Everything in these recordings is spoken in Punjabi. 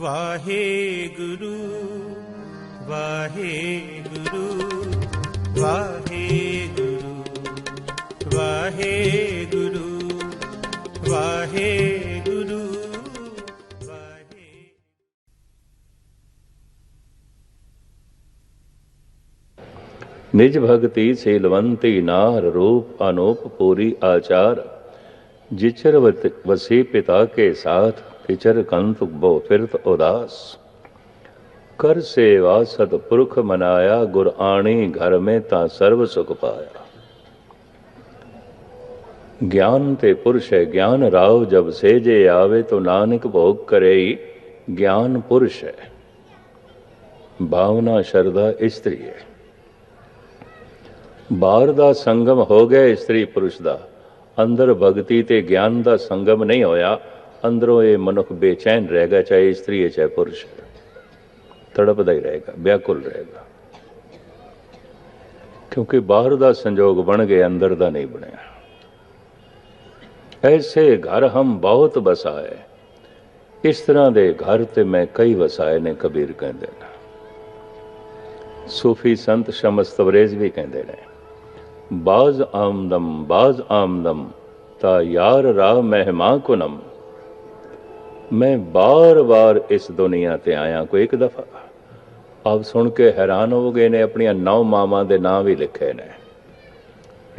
वाहे गुरु वाहे गुरु वाहे गुरु वाहे गुरु वाहे गुरु निज भक्ति से लवंती नार रूप अनूप पूरी आचार, जिचर वसी पिता के साथ ਕਿਚਰ ਕੰਤ ਬੋ ਫਿਰਤ ਉਦਾਸ ਕਰ ਸੇਵਾ ਸਤਪੁਰਖ ਮਨਾਇਆ ਗੁਰ ਆਣੀ ਘਰ में ਤਾਂ ਸਰਬ ਸੁਖ ਪਾਇਆ ਗਿਆਨ ਤੇ ਪੁਰਸ਼ ਹੈ ਗਿਆਨ ਰਾਵ ਜਬ ਸੇਜੇ ਆਵੇ ਤੋ ਨਾਨਕ ਭੋਗ ਕਰੇਈ ਗਿਆਨ ਪੁਰਸ਼ ਹੈ ਭਾਵਨਾ ਸ਼ਰਧਾ ਇਸਤਰੀ ਹੈ ਬਾਹਰ ਦਾ ਸੰਗਮ ਹੋ ਗਿਆ ਇਸਤਰੀ ਪੁਰਸ਼ ਦਾ ਅੰਦਰ ਭਗਤੀ ਤੇ ਗਿਆਨ ਦਾ ਸੰਗਮ ਨਹੀਂ ਹੋਇਆ ਅੰਦਰੋਂ ਇਹ ਮਨੁੱਖ ਬੇਚੈਨ ਰਹੇਗਾ, ਚਾਹੇ ਇਸਤਰੀ ਹੈ, ਚਾਹੇ ਪੁਰਸ਼ ਤੜਪਦਾ ਹੀ ਰਹੇਗਾ ਬਿਆਕੁਲ ਰਹੇਗਾ। ਕਿਉਂਕਿ ਬਾਹਰ ਦਾ ਸੰਜੋਗ ਬਣ ਗਿਆ ਅੰਦਰ ਦਾ ਨਹੀਂ ਬਣਿਆ। ਐਸੇ ਘਰ ਹਮ ਬਹੁਤ ਬਸਾਏ ਇਸ ਤਰ੍ਹਾਂ ਦੇ ਘਰ ਤੇ ਮੈਂ ਕਈ ਵਸਾਏ ਨੇ, ਕਬੀਰ ਕਹਿੰਦੇ ਨੇ। ਸੂਫੀ ਸੰਤ ਸ਼ਮਸ ਤਬਰੇਜ਼ ਵੀ ਕਹਿੰਦੇ ਨੇ, ਬਾਜ਼ ਆਮਦਮ ਬਾਜ਼ ਆਮਦਮ, ਤਾ ਯਾਰ ਰਾਹ ਮਹਿਮਾ ਕੁਨਮ ਮੈਂ ਬਾਰ-ਬਾਰ ਇਸ ਦੁਨੀਆ ਤੇ ਆਇਆ ਕੋਈ ਇੱਕ ਦਫਾ। ਆਪ ਸੁਣ ਕੇ ਹੈਰਾਨ ਹੋ ਗਏ ਨੇ, ਆਪਣੀਆਂ ਨੌ ਮਾਵਾਂ ਦੇ ਨਾਂ ਵੀ ਲਿਖੇ ਨੇ।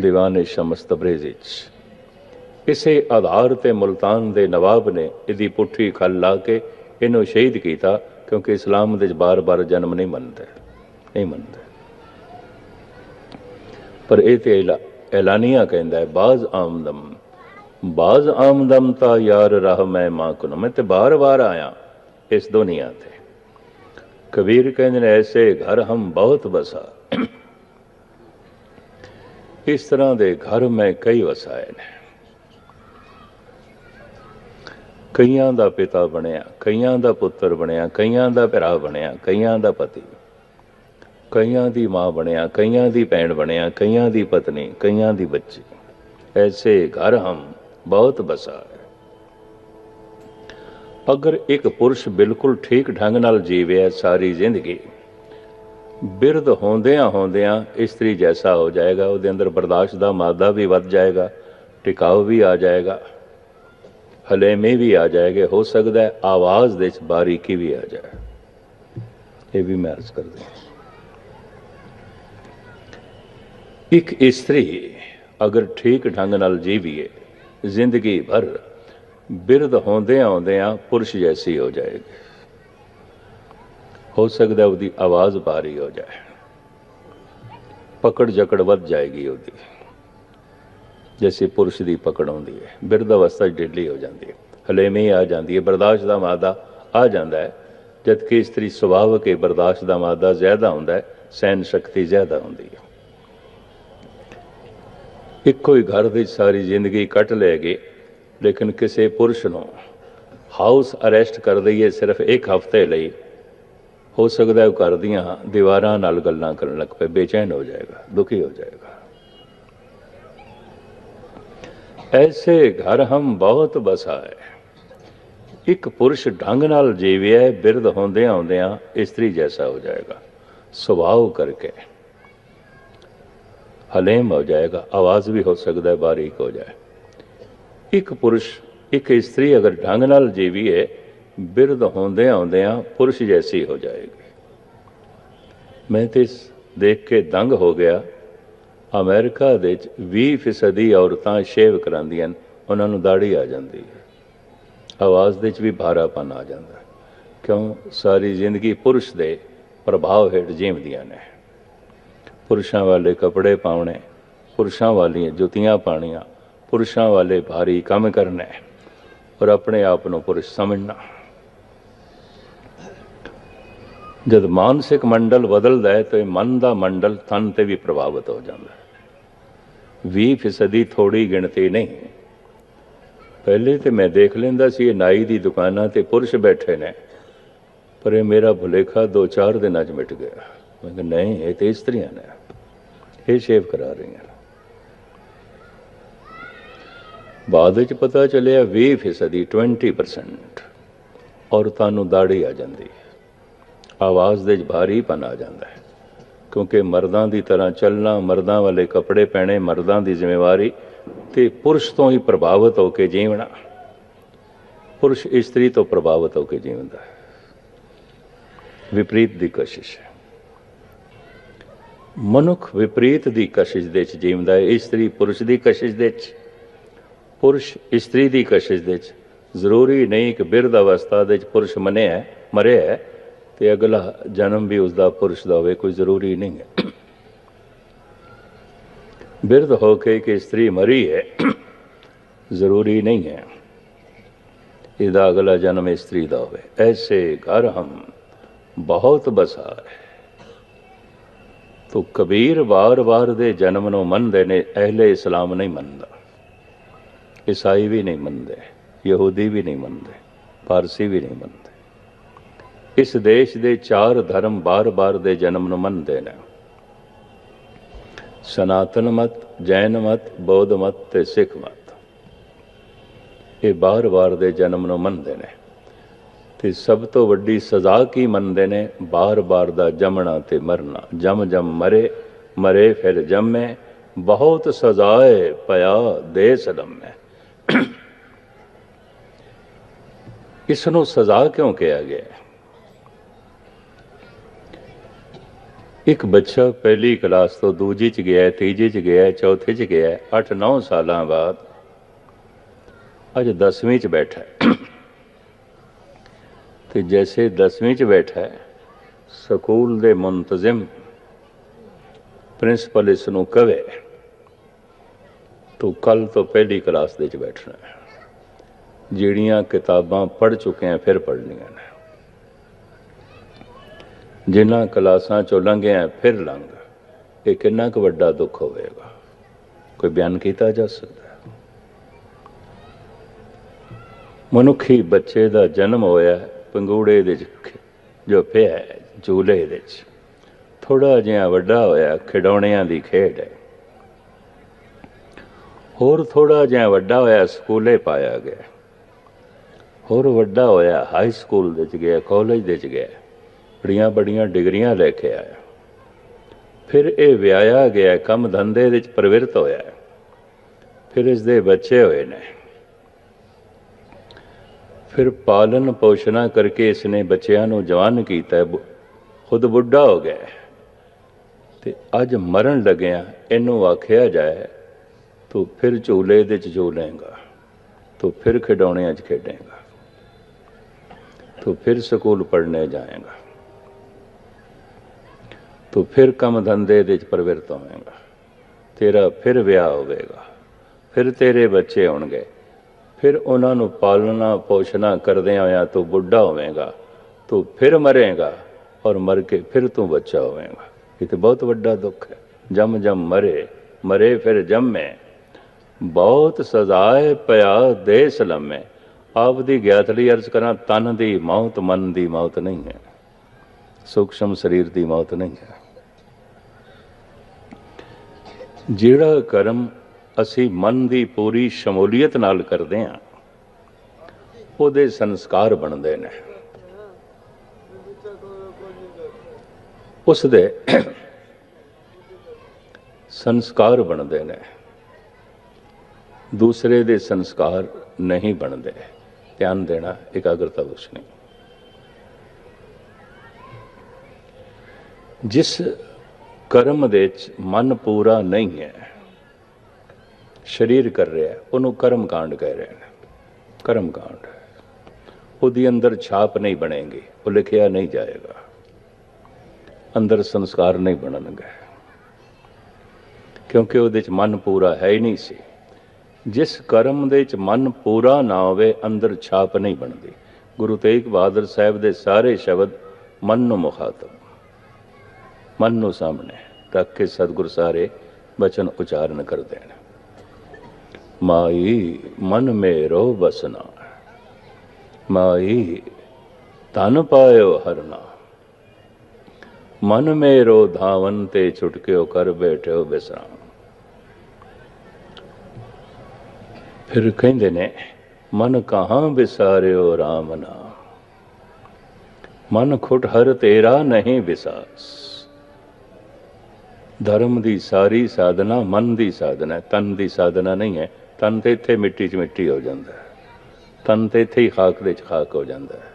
ਦੀਵਾਨ ਸ਼ਮਸ ਤਬਰੇਜ਼ ਇਸੇ ਆਧਾਰ ਤੇ ਮੁਲਤਾਨ ਦੇ ਨਵਾਬ ਨੇ ਇਹਦੀ ਪੁੱਠੀ ਖੱਲ ਲਾ ਕੇ ਇਹਨੂੰ ਸ਼ਹੀਦ ਕੀਤਾ, ਕਿਉਂਕਿ ਇਸਲਾਮ ਦੇ ਵਿੱਚ ਬਾਰ-ਬਾਰ ਜਨਮ ਨਹੀਂ ਮੰਨਦੇ। ਨਹੀਂ ਮੰਨਦੇ। ਪਰ ਇਹ ਤੇ ਐਲਾ- ਐਲਾਨੀਆ ਕਹਿੰਦਾ ਹੈ, ਬਾਜ਼ ਆਮਦਮ। ਬਾਜ਼ ਆਮਦਮ ਤਾਂ ਯਾਰ ਰਾਹ ਮੈਂ ਮਾਂ ਕੁਨ। ਮੈਂ ਤੇ ਬਾਰ-ਬਾਰ ਆਇਆ ਇਸ ਦੁਨੀਆ ਤੇ। ਕਬੀਰ ਕਹਿੰਦੇ ਨੇ, ਐਸੇ ਘਰ ਹਮ ਬਹੁਤ ਵਸਾ। ਇਸ ਤਰ੍ਹਾਂ ਦੇ ਘਰ ਮੈਂ ਕਈ ਵਸਾਏ ਨੇ। ਕਈਆਂ ਦਾ ਪਿਤਾ ਬਣਿਆ, ਕਈਆਂ ਦਾ ਪੁੱਤਰ ਬਣਿਆ, ਕਈਆਂ ਦਾ ਭਰਾ ਬਣਿਆ, ਕਈਆਂ ਦਾ ਪਤੀ। ਕਈਆਂ ਦੀ ਮਾਂ ਬਣਿਆ, ਕਈਆਂ ਦੀ ਭੈਣ ਬਣਿਆ, ਕਈਆਂ ਦੀ ਪਤਨੀ, ਕਈਆਂ ਦੀ ਬੱਚੀ। ਐਸੇ ਘਰ ਹਮ ਬਹੁਤ ਬਸਾ ਹੈ। ਅਗਰ ਇੱਕ ਪੁਰਸ਼ ਬਿਲਕੁਲ ਠੀਕ ਢੰਗ ਨਾਲ ਜੀਵੇ ਸਾਰੀ ਜ਼ਿੰਦਗੀ, ਬਿਰਧ ਹੁੰਦਿਆਂ ਹੁੰਦਿਆਂ ਇਸਤਰੀ ਜੈਸਾ ਹੋ ਜਾਏਗਾ, ਉਹਦੇ ਅੰਦਰ ਬਰਦਾਸ਼ਤ ਦਾ ਮਾਦਾ ਵੀ ਵੱਧ ਜਾਏਗਾ ਟਿਕਾਉ ਵੀ ਆ ਜਾਏਗਾ, ਹਲੇਮੇ ਵੀ ਆ ਜਾਏਗੇ, ਹੋ ਸਕਦਾ ਹੈ ਆਵਾਜ਼ ਦੇ ਵਿੱਚ ਬਾਰੀਕੀ ਵੀ ਆ ਜਾਏ। ਇਹ ਵੀ ਮੈਂ ਅਰਜ਼ ਕਰਦਾ ਹਾਂ। ਇੱਕ ਇਸਤਰੀ ਅਗਰ ਠੀਕ ਢੰਗ ਨਾਲ ਜੀਵੀਏ ਜ਼ਿੰਦਗੀ ਭਰ ਬਿਰਧ ਹੁੰਦਿਆਂ ਹੁੰਦਿਆਂ ਪੁਰਸ਼ ਜੈਸੀ ਹੋ ਜਾਏਗੀ। ਹੋ ਸਕਦਾ ਉਹਦੀ ਆਵਾਜ਼ ਭਾਰੀ ਹੋ ਜਾਏ। ਪਕੜ ਜਕੜ ਵੱਧ ਜਾਏਗੀ ਉਹਦੀ। ਜੈਸੇ ਪੁਰਸ਼ ਦੀ ਪਕੜ ਹੁੰਦੀ ਹੈ। ਬਿਰਧ ਅਵਸਥਾ 'ਚ ਹੋ ਜਾਂਦੀ ਹੈ। ਹਲੇਮੀ ਆ ਜਾਂਦੀ ਹੈ। ਬਰਦਾਸ਼ਤ ਦਾ ਮਾਦਾ ਆ ਜਾਂਦਾ ਹੈ। ਜਦਕਿ ਇਸਤਰੀ ਸੁਭਾਵਕ ਹੈ, ਬਰਦਾਸ਼ਤ ਦਾ ਮਾਦਾ ਜ਼ਿਆਦਾ ਹੁੰਦਾ ਹੈ। ਸਹਿਨ ਸ਼ਕਤੀ ਜ਼ਿਆਦਾ ਹੁੰਦੀ ਹੈ। ਇੱਕੋ ਹੀ ਘਰ ਦੀ ਸਾਰੀ ਜ਼ਿੰਦਗੀ ਕੱਟ ਲੈ ਲੈਗੇ ਲੇਕਿਨ ਕਿਸੇ ਪੁਰਸ਼ ਨੂੰ ਹਾਊਸ ਅਰੈਸਟ ਕਰ ਦਈਏ ਸਿਰਫ ਇੱਕ ਹਫ਼ਤੇ ਲਈ, ਹੋ ਸਕਦਾ ਉਹ ਘਰ ਦੀਆਂ ਦੀਵਾਰਾਂ ਨਾਲ ਗੱਲਾਂ ਕਰਨ ਲੱਗ ਪਏ, ਬੇਚੈਨ ਹੋ ਜਾਏਗਾ, ਦੁਖੀ ਹੋ ਜਾਏਗਾ। ਐਸੇ ਘਰ ਹਮ ਬਹੁਤ ਬਸਾਏ ਇੱਕ ਪੁਰਸ਼ ਢੰਗ ਨਾਲ ਜੀਵਿਆ ਬਿਰਧ ਹੁੰਦਿਆਂ ਹੁੰਦਿਆਂ ਇਸਤਰੀ ਜੈਸਾ ਹੋ ਜਾਏਗਾ। ਸੁਭਾਅ ਕਰਕੇ ਹਲੇਮ ਹੋ ਜਾਏਗਾ ਆਵਾਜ਼ ਵੀ ਹੋ ਸਕਦਾ ਹੈ ਬਾਰੀਕ ਹੋ ਜਾਏ। ਇੱਕ ਪੁਰਸ਼ ਇੱਕ ਇਸਤਰੀ ਅਗਰ ਢੰਗ ਨਾਲ ਜੀਵੀਏ ਬਿਰਧ ਹੁੰਦਿਆਂ ਆਉਂਦਿਆਂ ਪੁਰਸ਼ ਜੈਸੀ ਹੋ ਜਾਏਗੀ। ਮੈਂ ਤੇ ਦੇਖ ਕੇ ਦੰਗ ਹੋ ਗਿਆ। ਅਮਰੀਕਾ ਦੇ ਵਿੱਚ 20% ਔਰਤਾਂ ਸ਼ੇਵ ਕਰਾਉਂਦੀਆਂ ਨੇ, ਉਹਨਾਂ ਨੂੰ ਦਾੜੀ ਆ ਜਾਂਦੀ ਹੈ। ਆਵਾਜ਼ ਦੇ ਵਿੱਚ ਵੀ ਭਾਰਾਪਨ ਆ ਜਾਂਦਾ ਕਿਉਂ? ਸਾਰੀ ਜ਼ਿੰਦਗੀ ਪੁਰਸ਼ ਦੇ ਪ੍ਰਭਾਵ ਹੇਠ ਜੀਵਦੀਆਂ ਨੇ। ਪੁਰਸ਼ਾਂ ਵਾਲੇ ਕੱਪੜੇ ਪਾਉਣੇ, ਪੁਰਸ਼ਾਂ ਵਾਲੀਆਂ ਜੁੱਤੀਆਂ ਪਾਣੀਆਂ ਪੁਰਸ਼ਾਂ ਵਾਲੇ ਭਾਰੀ ਕੰਮ ਕਰਨੇ ਔਰ ਆਪਣੇ ਆਪ ਨੂੰ ਪੁਰਸ਼ ਸਮਝਣਾ। ਜਦ ਮਾਨਸਿਕ ਮੰਡਲ ਬਦਲਦਾ ਹੈ ਤਾਂ ਇਹ ਮਨ ਦਾ ਮੰਡਲ ਤਨ ਤੇ ਵੀ ਪ੍ਰਭਾਵਿਤ ਹੋ ਜਾਂਦਾ ਹੈ। 20% ਥੋੜੀ ਗਿਣਤੀ ਨਹੀਂ। ਪਹਿਲੇ ਤੇ ਮੈਂ ਦੇਖ ਲੈਂਦਾ ਸੀ ਇਹ ਨਾਈ ਦੀ ਦੁਕਾਨਾਂ ਤੇ ਪੁਰਸ਼ ਬੈਠੇ ਨੇ, ਪਰ ਇਹ ਮੇਰਾ ਭੁਲੇਖਾ 2-4 ਦਿਨਾਂ 'ਚ ਮਿਟ ਗਿਆ। ਮੈਂ ਕਿਹਾ, ਨਹੀਂ, ਇਹ ਤੇ ਇਸਤਰੀਆਂ ਨੇ। ਇਹ ਸ਼ੇਵ ਕਰਾ ਰਹੀਆਂ ਬਾਅਦ ਵਿੱਚ ਪਤਾ ਚੱਲਿਆ 20% 20% ਔਰਤਾਂ ਨੂੰ ਦਾੜੀ ਆ ਜਾਂਦੀ ਹੈ। ਆਵਾਜ਼ ਦੇ 'ਚ ਭਾਰੀਪਨ ਆ ਜਾਂਦਾ ਹੈ ਕਿਉਂਕਿ ਮਰਦਾਂ ਦੀ ਤਰ੍ਹਾਂ ਚੱਲਣਾ, ਮਰਦਾਂ ਵਾਲੇ ਕੱਪੜੇ ਪਹਿਣੇ ਮਰਦਾਂ ਦੀ ਜ਼ਿੰਮੇਵਾਰੀ ਤੇ ਪੁਰਸ਼ ਤੋਂ ਹੀ ਪ੍ਰਭਾਵਿਤ ਹੋ ਕੇ ਜੀਵਣਾ। ਪੁਰਸ਼ ਇਸਤਰੀ ਤੋਂ ਪ੍ਰਭਾਵਿਤ ਹੋ ਕੇ ਜੀਵਦਾ ਹੈ। ਵਿਪਰੀਤ ਦੀ ਕੋਸ਼ਿਸ਼ ਹੈ। ਮਨੁੱਖ ਵਿਪਰੀਤ ਦੀ ਕਸ਼ਿਸ਼ ਦੇ ਵਿੱਚ ਜੀਵਦਾ ਹੈ। ਇਸਤਰੀ ਪੁਰਸ਼ ਦੀ ਕਸ਼ਿਸ਼ ਦੇ ਵਿੱਚ। ਪੁਰਸ਼ ਇਸਤਰੀ ਦੀ ਕਸ਼ਿਸ਼ ਦੇ ਵਿੱਚ। ਜ਼ਰੂਰੀ ਨਹੀਂ ਕਿ ਬਿਰਧ ਅਵਸਥਾ ਦੇ ਚ ਪੁਰਸ਼ ਮਨਿਆ ਹੈ, ਮਰਿਆ ਹੈ, ਤੇ ਅਗਲਾ ਜਨਮ ਵੀ ਉਸ ਦਾ ਪੁਰਸ਼ ਦਾ ਹੋਵੇ, ਕੋਈ ਜ਼ਰੂਰੀ ਨਹੀਂ ਹੈ। ਬਿਰਧ ਹੋ ਕੇ ਕਿ ਇਸਤਰੀ ਮਰੀ ਹੈ, ਜ਼ਰੂਰੀ ਨਹੀਂ ਹੈ। ਇਹਦਾ ਅਗਲਾ ਜਨਮ ਇਸਤਰੀ ਦਾ ਹੋਵੇ। ਐਸੇ ਘਰ ਹਮ ਬਹੁਤ ਬਸਾਰ ਹੈ। ਤੋ ਕਬੀਰ ਵਾਰ-ਵਾਰ ਦੇ ਜਨਮ ਨੂੰ ਮੰਨਦੇ ਨੇ, ਅਹਲੇ ਇਸਲਾਮ ਨਹੀਂ ਮੰਨਦਾ। ਈਸਾਈ ਵੀ ਨਹੀਂ ਮੰਨਦੇ, ਯਹੂਦੀ ਵੀ ਨਹੀਂ ਮੰਨਦੇ, ਪਾਰਸੀ ਵੀ ਨਹੀਂ ਮੰਨਦੇ। ਇਸ ਦੇਸ਼ ਦੇ ਚਾਰ ਧਰਮ ਬਾਰ-ਬਾਰ ਦੇ ਜਨਮ ਨੂੰ ਮੰਨਦੇ ਨੇ। ਸਨਾਤਨ ਮਤ, ਜੈਨ ਮਤ, ਬੌਧ ਮਤ ਤੇ ਸਿੱਖ ਮਤ। ਇਹ ਬਾਰ-ਬਾਰ ਦੇ ਜਨਮ ਨੂੰ ਮੰਨਦੇ ਨੇ। ਤੇ ਸਭ ਤੋਂ ਵੱਡੀ ਸਜ਼ਾ ਕੀ ਮੰਨਦੇ ਨੇ? ਬਾਰ-ਬਾਰ ਦਾ ਜੰਮਣਾ ਤੇ ਮਰਨਾ। ਜਮ ਜਮ ਮਰੇ ਮਰੇ ਫਿਰ ਜੰਮੇ। ਬਹੁਤ ਸਜ਼ਾਏ ਪਿਆ ਦੇ ਸਦਮੇ। ਇਸ ਨੂੰ ਸਜ਼ਾ ਕਿਉਂ ਕਿਹਾ ਗਿਆ? ਇੱਕ ਬੱਚਾ ਪਹਿਲੀ ਕਲਾਸ ਤੋਂ ਦੂਜੀ ਚ ਗਿਆ, ਤੀਜੀ ਚ ਗਿਆ, ਚੌਥੀ ਚ ਗਿਆ 8-9 ਸਾਲਾਂ ਬਾਅਦ ਅੱਜ 10ਵੀਂ ਚ ਬੈਠਾ ਤੇ ਜੈਸੇ 10ਵੀਂ ਚ ਬੈਠਾ ਹੈ, ਸਕੂਲ ਦੇ ਮੁੰਤਜ਼ਮ ਪ੍ਰਿੰਸੀਪਲ ਇਸ ਨੂੰ ਕਵੇ, ਤੂੰ ਕੱਲ ਤੋਂ ਪਹਿਲੀ ਕਲਾਸ ਦੇ ਚ ਬੈਠਣਾ ਹੈ। ਜਿਹੜੀਆਂ ਕਿਤਾਬਾਂ ਪੜ੍ਹ ਚੁੱਕੇ ਆ, ਫਿਰ ਪੜ੍ਹਨੀਆਂ ਨੇ। ਜਿਨ੍ਹਾਂ ਕਲਾਸਾਂ ਚੋਂ ਲੰਘਿਆ, ਫਿਰ ਲੰਘ। ਇਹ ਕਿੰਨਾ ਕੁ ਵੱਡਾ ਦੁੱਖ ਹੋਵੇਗਾ। ਕੋਈ ਬਿਆਨ ਕੀਤਾ ਜਾ ਸਕਦਾ ਮਨੁੱਖੀ ਬੱਚੇ ਦਾ ਜਨਮ ਹੋਇਆ ਪੰਗੂੜੇ ਦੇ ਵਿੱਚ ਜੋ ਪਿਆ ਝੂਲੇ ਦੇ ਵਿੱਚ। ਥੋੜਾ ਜਿਹਾ ਵੱਡਾ ਹੋਇਆ, ਖਿਡੌਣਿਆਂ ਦੀ ਖੇਡ ਹੈ। ਹੋਰ ਥੋੜਾ ਜਿਹਾ ਵੱਡਾ ਹੋਇਆ, ਸਕੂਲੇ ਪਾਇਆ ਗਿਆ। ਹੋਰ ਵੱਡਾ ਹੋਇਆ ਹਾਈ ਸਕੂਲ ਦੇ ਚ ਗਿਆ ਕਾਲਜ ਦੇ ਚ ਗਿਆ। ਬੜੀਆਂ ਬੜੀਆਂ ਡਿਗਰੀਆਂ ਲੈ ਕੇ ਆਇਆ। ਫਿਰ ਇਹ ਵਿਆਹਿਆ ਗਿਆ, ਕੰਮ ਧੰਦੇ ਵਿੱਚ ਪ੍ਰਵਿਰਤ ਹੋਇਆ। ਫਿਰ ਇਸ ਦੇ ਬੱਚੇ ਹੋਏ ਨੇ। ਫਿਰ ਪਾਲਨ ਪੋਸ਼ਣਾ ਕਰਕੇ ਇਸ ਨੇ ਬੱਚਿਆਂ ਨੂੰ ਜਵਾਨ ਕੀਤਾ ਖੁਦ ਬੁੱਢਾ ਹੋ ਗਿਆ ਤੇ ਅੱਜ ਮਰਨ ਲੱਗਿਆ ਇਹਨੂੰ ਆਖਿਆ ਜਾਏ, ਤੂੰ ਫਿਰ ਝੂਲੇ ਦੇ ਚ ਝੂਲੇਗਾ ਤੂੰ ਫਿਰ ਖਿਡੌਣਿਆਂ 'ਚ ਖੇਡੇਗਾ, ਤੂੰ ਫਿਰ ਸਕੂਲ ਪੜ੍ਹਨੇ ਜਾਏਗਾ, ਤੂੰ ਫਿਰ ਕੰਮ ਧੰਦੇ ਦੇ ਵਿੱਚ ਪ੍ਰਵਿਰਤ ਹੋਵੇਂਗਾ ਤੇਰਾ ਫਿਰ ਵਿਆਹ ਹੋਵੇਗਾ, ਫਿਰ ਤੇਰੇ ਬੱਚੇ ਹੋਣਗੇ ਫਿਰ ਉਹਨਾਂ ਨੂੰ ਪਾਲਣਾ ਪੋਸ਼ਣਾ ਕਰਦੇ ਹੋਇਆ ਤੂੰ ਬੁੱਢਾ ਹੋਵੇਂਗਾ, ਤੂੰ ਫਿਰ ਮਰੇਗਾ ਔਰ ਮਰ ਕੇ ਫਿਰ ਤੂੰ ਬੱਚਾ ਹੋਵੇਂਗਾ। ਇਹ ਤੇ ਬਹੁਤ ਵੱਡਾ ਦੁੱਖ ਹੈ। ਜਮ ਜਮ ਮਰੇ ਮਰੇ ਫਿਰ ਜੰਮੇ। ਬਹੁਤ ਸਜ਼ਾਏ ਪਿਆ ਦੇ ਸਲਮੇ ਆਪ ਦੀ ਗਿਆਤ ਲਈ ਅਰਜ਼ ਕਰਾਂ, ਤਨ ਦੀ ਮੌਤ, ਮਨ ਦੀ ਮੌਤ ਨਹੀਂ ਹੈ। ਸੂਖਸ਼ਮ ਸਰੀਰ ਦੀ ਮੌਤ ਨਹੀਂ ਹੈ। ਜਿਹੜਾ ਕਰਮ ਅਸੀਂ ਮਨ ਦੀ ਪੂਰੀ ਸ਼ਮੂਲੀਅਤ ਨਾਲ ਕਰਦੇ ਹਾਂ। ਉਹਦੇ ਸੰਸਕਾਰ ਬਣਦੇ ਨੇ। ਉਸ ਦੇ ਸੰਸਕਾਰ ਬਣਦੇ ਨੇ। ਦੂਸਰੇ ਦੇ ਸੰਸਕਾਰ ਨਹੀਂ ਬਣਦੇ। ਧਿਆਨ ਦੇਣਾ, ਇਕਾਗਰਤਾ ਬਖਸ਼ਣੀ ਜਿਸ ਕਰਮ ਦੇ ਵਿੱਚ ਮਨ ਪੂਰਾ ਨਹੀਂ ਹੈ ਸਰੀਰ ਕਰ ਰਿਹਾ ਉਹਨੂੰ ਕਰਮ ਕਾਂਡ ਕਹਿ ਰਹੇ ਨੇ। ਕਰਮ ਕਾਂਡ ਉਹਦੀ ਅੰਦਰ ਛਾਪ ਨਹੀਂ ਬਣੇਗੀ, ਉਹ ਲਿਖਿਆ ਨਹੀਂ ਜਾਏਗਾ। ਅੰਦਰ ਸੰਸਕਾਰ ਨਹੀਂ ਬਣਨਗੇ। ਕਿਉਂਕਿ ਉਹਦੇ ਚ ਮਨ ਪੂਰਾ ਹੈ ਹੀ ਨਹੀਂ ਸੀ। ਜਿਸ ਕਰਮ ਦੇ ਚ ਮਨ ਪੂਰਾ ਨਾ ਹੋਵੇ, ਅੰਦਰ ਛਾਪ ਨਹੀਂ ਬਣਦੀ। ਗੁਰੂ ਤੇਗ ਬਹਾਦਰ ਸਾਹਿਬ ਦੇ ਸਾਰੇ ਸ਼ਬਦ ਮਨ ਨੂੰ ਮੁਖਾਤਬ। ਮਨ ਨੂੰ ਸਾਹਮਣੇ ਰੱਖ ਕੇ ਸਤਿਗੁਰ ਸਾਰੇ ਬਚਨ ਉਚਾਰਨ ਕਰਦੇ ਨੇ ਮਾਈ ਮਨ ਮੇਰੋ ਬਸਨਾ ਮਾਈ ਤਨ ਪਾਇਓ ਹਰਨਾ ਮਨ ਮੇਰੋ ਧਾਵਨ ਤੇ ਛੁਟਕਿਓ ਕਰ ਬੈਠਿਓ ਬਿਸਰਾਮ ਫਿਰ ਕਹਿੰਦੇ ਨੇ, ਮਨ ਕਹਾਂ ਵਿਸਾਰਿਓ RAM ਨਾ ਮਨ ਖੁਟ ਹਰ ਤੇਰਾ ਨਹੀਂ ਵਿਸਾਸ ਧਰਮ ਦੀ ਸਾਰੀ ਸਾਧਨਾ ਮਨ ਦੀ ਸਾਧਨਾ ਹੈ, ਤਨ ਦੀ ਸਾਧਨਾ ਨਹੀਂ ਹੈ। ਤਨ ਤੇ ਇੱਥੇ ਮਿੱਟੀ 'ਚ ਮਿੱਟੀ ਹੋ ਜਾਂਦਾ ਹੈ। ਤਨ ਤੇ ਇੱਥੇ ਹੀ ਖਾਕ ਦੇ 'ਚ ਖਾਕ ਹੋ ਜਾਂਦਾ ਹੈ।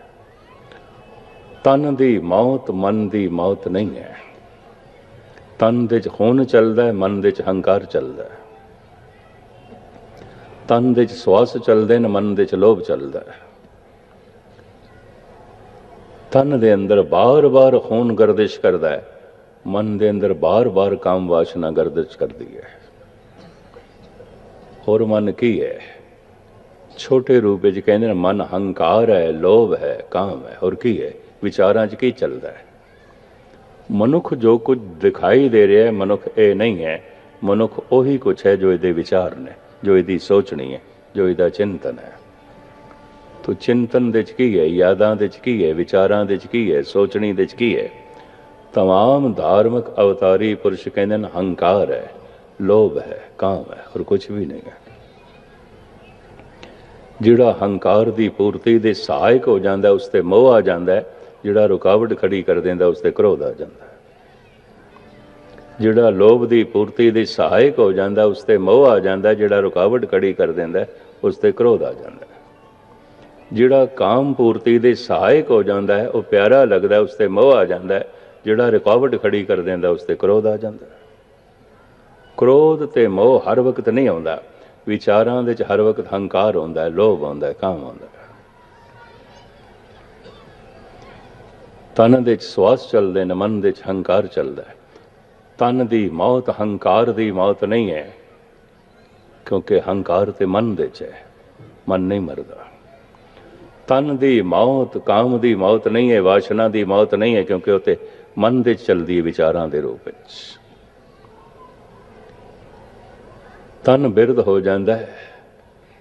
ਤਨ ਦੀ ਮੌਤ ਮਨ ਦੀ ਮੌਤ ਨਹੀਂ ਹੈ। ਤਨ ਦੇ 'ਚ ਖੂਨ ਚੱਲਦਾ ਹੈ, ਮਨ ਦੇ 'ਚ ਹੰਕਾਰ ਚੱਲਦਾ ਹੈ। ਤਨ ਦੇ 'ਚ ਸਵਾਸ ਚੱਲਦੇ ਨੇ, ਮਨ ਦੇ 'ਚ ਲੋਭ ਚੱਲਦਾ ਹੈ। ਤਨ ਦੇ ਅੰਦਰ ਬਾਰ-ਬਾਰ ਖੂਨ ਗਰਦਿਸ਼ ਕਰਦਾ ਹੈ। ਮਨ ਦੇ ਅੰਦਰ ਬਾਰ-ਬਾਰ ਕਾਮ ਵਾਸ਼ਨਾ ਗਰਦਿਸ਼ ਕਰਦੀ ਹੈ। ਹੋਰ ਮਨ ਕੀ ਹੈ ਛੋਟੇ ਰੂਪ ਵਿੱਚ ਕਹਿੰਦੇ ਨੇ ਮਨ ਹੰਕਾਰ ਹੈ ਲੋਭ ਹੈ ਕਾਮ ਹੈ ਹੋਰ ਕੀ ਹੈ ਵਿਚਾਰਾਂ 'ਚ ਕੀ ਚੱਲਦਾ ਹੈ ਮਨੁੱਖ ਜੋ ਕੁਝ ਦਿਖਾਈ ਦੇ ਰਿਹਾ ਹੈ ਮਨੁੱਖ ਇਹ ਨਹੀਂ ਹੈ ਮਨੁੱਖ ਉਹੀ ਕੁਝ ਹੈ ਜੋ ਇਹਦੇ ਵਿਚਾਰ ਨੇ ਜੋ ਇਹਦੀ ਸੋਚਣੀ ਹੈ ਜੋ ਇਹਦਾ ਚਿੰਤਨ ਹੈ ਤੋ ਚਿੰਤਨ ਦੇ ਚ ਕੀ ਹੈ ਯਾਦਾਂ ਦੇ ਚ ਕੀ ਹੈ ਵਿਚਾਰਾਂ ਦੇ ਚ ਕੀ ਹੈ ਸੋਚਣੀ ਦੇ ਚ ਕੀ ਹੈ तमाम ਧਾਰਮਿਕ ਅਵਤਾਰੀ ਪੁਰਸ਼ ਕਹਿੰਦੇ ਨੇ ਹੰਕਾਰ ਹੈ ਲੋਭ ਹੈ, ਕਾਮ ਹੈ ਹੋਰ ਕੁਝ ਵੀ ਨਹੀਂ ਹੈ। ਜਿਹੜਾ ਹੰਕਾਰ ਦੀ ਪੂਰਤੀ ਦੇ ਸਹਾਇਕ ਹੋ ਜਾਂਦਾ, ਉਸ ਤੇ ਮੋਹ ਆ ਜਾਂਦਾ ਜਿਹੜਾ ਰੁਕਾਵਟ ਖੜੀ ਕਰ ਦਿੰਦਾ, ਉਸ ਤੇ ਕ੍ਰੋਧ ਆ ਜਾਂਦਾ ਜਿਹੜਾ ਲੋਭ ਦੀ ਪੂਰਤੀ ਦੇ ਸਹਾਇਕ ਹੋ ਜਾਂਦਾ, ਉਸ ਤੇ ਮੋਹ ਆ ਜਾਂਦਾ, ਜਿਹੜਾ ਰੁਕਾਵਟ ਖੜੀ ਕਰ ਦਿੰਦਾ ਉਸ ਤੇ ਕ੍ਰੋਧ ਆ ਜਾਂਦਾ ਜਿਹੜਾ ਕਾਮ ਪੂਰਤੀ ਦੇ ਸਹਾਇਕ ਹੋ ਜਾਂਦਾ ਹੈ, ਉਹ ਪਿਆਰਾ ਲੱਗਦਾ ਉਸ ਤੇ ਮੋਹ ਆ ਜਾਂਦਾ ਜਿਹੜਾ ਰੁਕਾਵਟ ਖੜੀ ਕਰ ਦਿੰਦਾ, ਉਸ ਤੇ ਕ੍ਰੋਧ ਆ ਜਾਂਦਾ ਕ੍ਰੋਧ ਤੇ ਮੋਹ ਹਰ ਵਕਤ ਨਹੀਂ ਆਉਂਦਾ। ਵਿਚਾਰਾਂ ਦੇ ਵਿੱਚ ਹਰ ਵਕਤ ਹੰਕਾਰ ਹੁੰਦਾ ਹੈ, ਲੋਭ ਹੁੰਦਾ ਹੈ, ਕਾਮ ਹੁੰਦਾ ਹੈ। ਤਨ ਦੇ ਵਿੱਚ ਸਵਾਸ ਚੱਲਦੇ ਨੇ, ਮਨ ਦੇ ਚ ਹੰਕਾਰ ਚੱਲਦਾ ਹੈ। ਤਨ ਦੀ ਮੌਤ ਹੰਕਾਰ ਦੀ ਮੌਤ ਨਹੀਂ ਹੈ, ਕਿਉਂਕਿ ਹੰਕਾਰ ਤੇ ਮਨ ਦੇ ਵਿੱਚ ਹੈ। ਮਨ ਨਹੀਂ ਮਰਦਾ। ਤਨ ਦੀ ਮੌਤ, ਕਾਮ ਦੀ ਮੌਤ ਨਹੀਂ ਹੈ, ਵਾਸ਼ਨਾ ਦੀ ਮੌਤ ਨਹੀਂ ਹੈ, ਕਿਉਂਕਿ ਉਹ ਤੇ ਮਨ ਦੇ ਚੱਲਦੀ ਹੈ ਵਿਚਾਰਾਂ ਦੇ ਰੂਪ ਵਿੱਚ। ਤਨ ਬਿਰਧ ਹੋ ਜਾਂਦਾ ਹੈ,